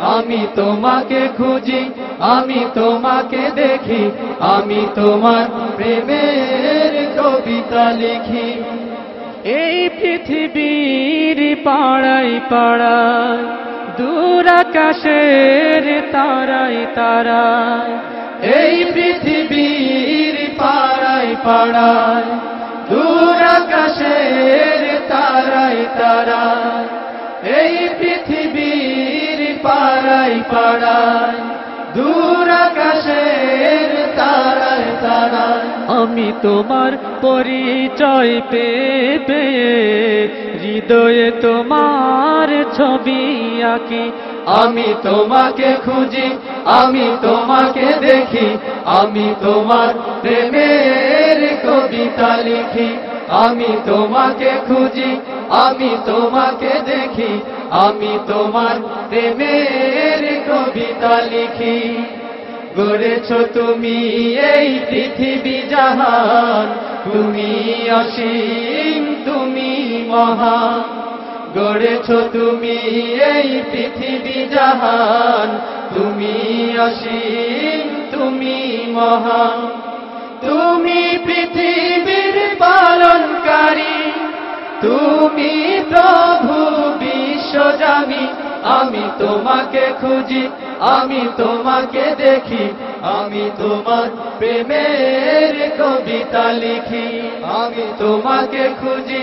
আমি তোমাকে খুঁজি, আমি তোমাকে দেখি, আমি তোমার প্রেমের কবিতা লিখি। এই পৃথিবীর পাড়াই পাড়ায়, দূর আকাশের তারাই তারায়, এই পৃথিবীর পাড়াই পাড়ায়, দূর আকাশের তারাই তারায়, এই পৃথিবীর পাড়াই পাড়ায় দূর আকাশের তারায় তারায়। আমি তোমার পরিচয় পেয়ে পেয়ে হৃদয়ে তোমার ছবি আঁকি। আমি তোমাকে খুঁজি আমি তোমাকে দেখি আমি তোমার প্রেমের কবিতা লিখি। আমি তোমাকে খুঁজি আমি তোমাকে দেখি, আমি তোমার প্রেমের কবিতা লিখি। গড়েছ তুমি এই পৃথিবী জাহান, তুমি অসীম, তুমি মহান। গড়েছ তুমি এই পৃথিবী জাহান, তুমি অসীম, তুমি মহান। তুমি পৃথিবীর পালনকারী, তুমি প্রভু বিশ্বজামি আমি তোমাকে খুঁজি, আমি তোমাকে দেখি, আমি তোমার প্রেমের কবিতা লিখি, আমি তোমাকে খুঁজি,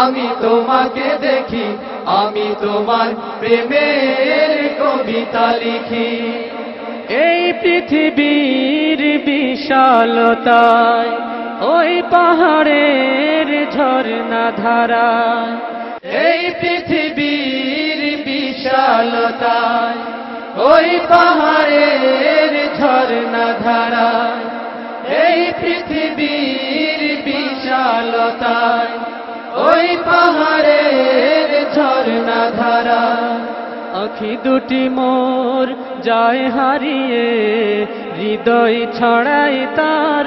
আমি তোমাকে দেখি, আমি তোমার প্রেমের কবিতা লিখি। এই পৃথিবীর বিশালতায় ওই পাহাড়ের ঝর্ণা ধারা, এই পৃথিবীর বিশালতায়। ওই পাহাড়ের ঝর্ণা ধারা, এই পৃথিবীর বিশালতায়। ওই পাহাড়ের ঝর্ণা ধারা, আখি দুটি মোর যায় হারিয়ে, হৃদয় ছড়াই তার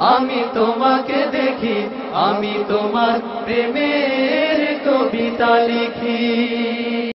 আমি তোমাকে দেখি আমি তোমার প্রেমের কবিতা লিখি।